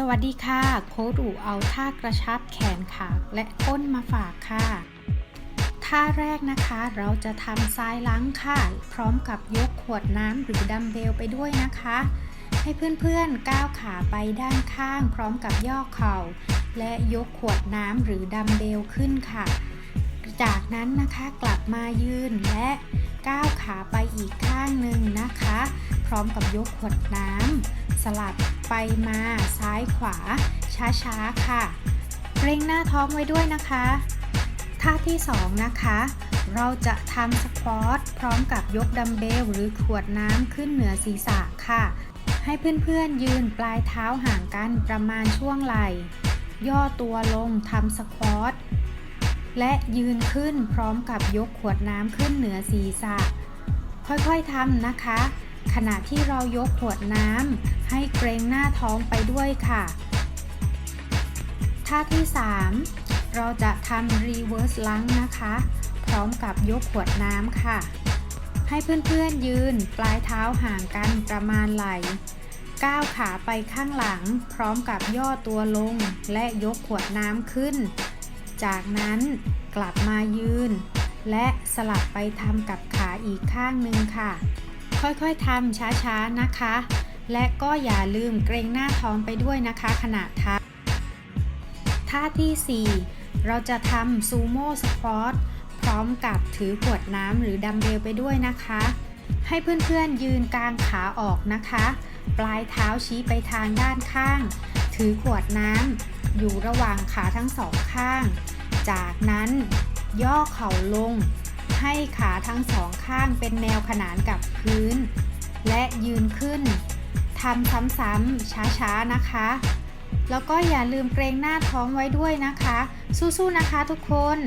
สวัสดีค่ะ โค้ดอูเอาท่ากระชับแขนขาและก้นมาฝากค่ะ ท่าแรกนะคะเราจะทำซ้ายล้างค่ะ พร้อมกับยกขวดน้ำหรือดัมเบลไปด้วยนะคะ ให้เพื่อนๆก้าวขาไปด้านข้าง พร้อมกับย่อเข่า และยกขวดน้ำหรือดัมเบลขึ้นค่ะ จากนั้นนะคะกลับมายืนและก้าวขาไปอีกข้างหนึ่งนะคะ พร้อมกับยกขวดน้ำสลับ ไปมาซ้ายขวา ช้าๆ ค่ะ เกรงหน้าท้องไว้ด้วยนะคะท่าที่สองนะคะ เราจะทำสควอตพร้อมกับยกดัมเบลหรือขวดน้ำขึ้นเหนือศีรษะค่ะ ให้เพื่อนๆยืนปลายเท้าห่างกันประมาณช่วงไหล่ ย่อตัวลงทำสควอตและยืนขึ้นพร้อมกับยกขวดน้ำขึ้นเหนือศีรษะ ค่อยๆทำนะคะ ขณะที่เรายกขวดน้ำให้เกรงหน้าท้องไปด้วยค่ะ ท่าที่ 3 เราจะทำ reverse lunge นะคะ พร้อมกับยกขวดน้ำค่ะ ให้เพื่อนๆยืนปลายเท้าห่างกันประมาณไหล่ก้าวขาไปข้างหลัง พร้อมกับย่อตัวลงและยกขวดน้ำขึ้น จากนั้นกลับมายืน และสลับไปทำกับขาอีกข้างหนึ่งค่ะ ค่อยๆทำช้าๆนะคะ และก็อย่าลืมเกรงหน้าท้องไปด้วยนะคะขณะทำท่าที่ 4 เราจะทำซูโม่สควอตพร้อมกับถือขวดน้ำหรือดัมเบลไปด้วยนะคะ ให้เพื่อนๆยืนกลางขาออกนะคะ ปลายเท้าชี้ไปทางด้านข้าง ถือขวดน้ำอยู่ระหว่างขาทั้งสองข้าง จากนั้นย่อเข่าลง ให้ขาทั้งสองข้างเป็นแนวขนานกับพื้น และยืนขึ้นทำซ้ำๆช้าๆนะคะ แล้วก็อย่าลืมเกรงหน้าท้องไว้ด้วยนะคะ สู้ๆนะคะทุกคน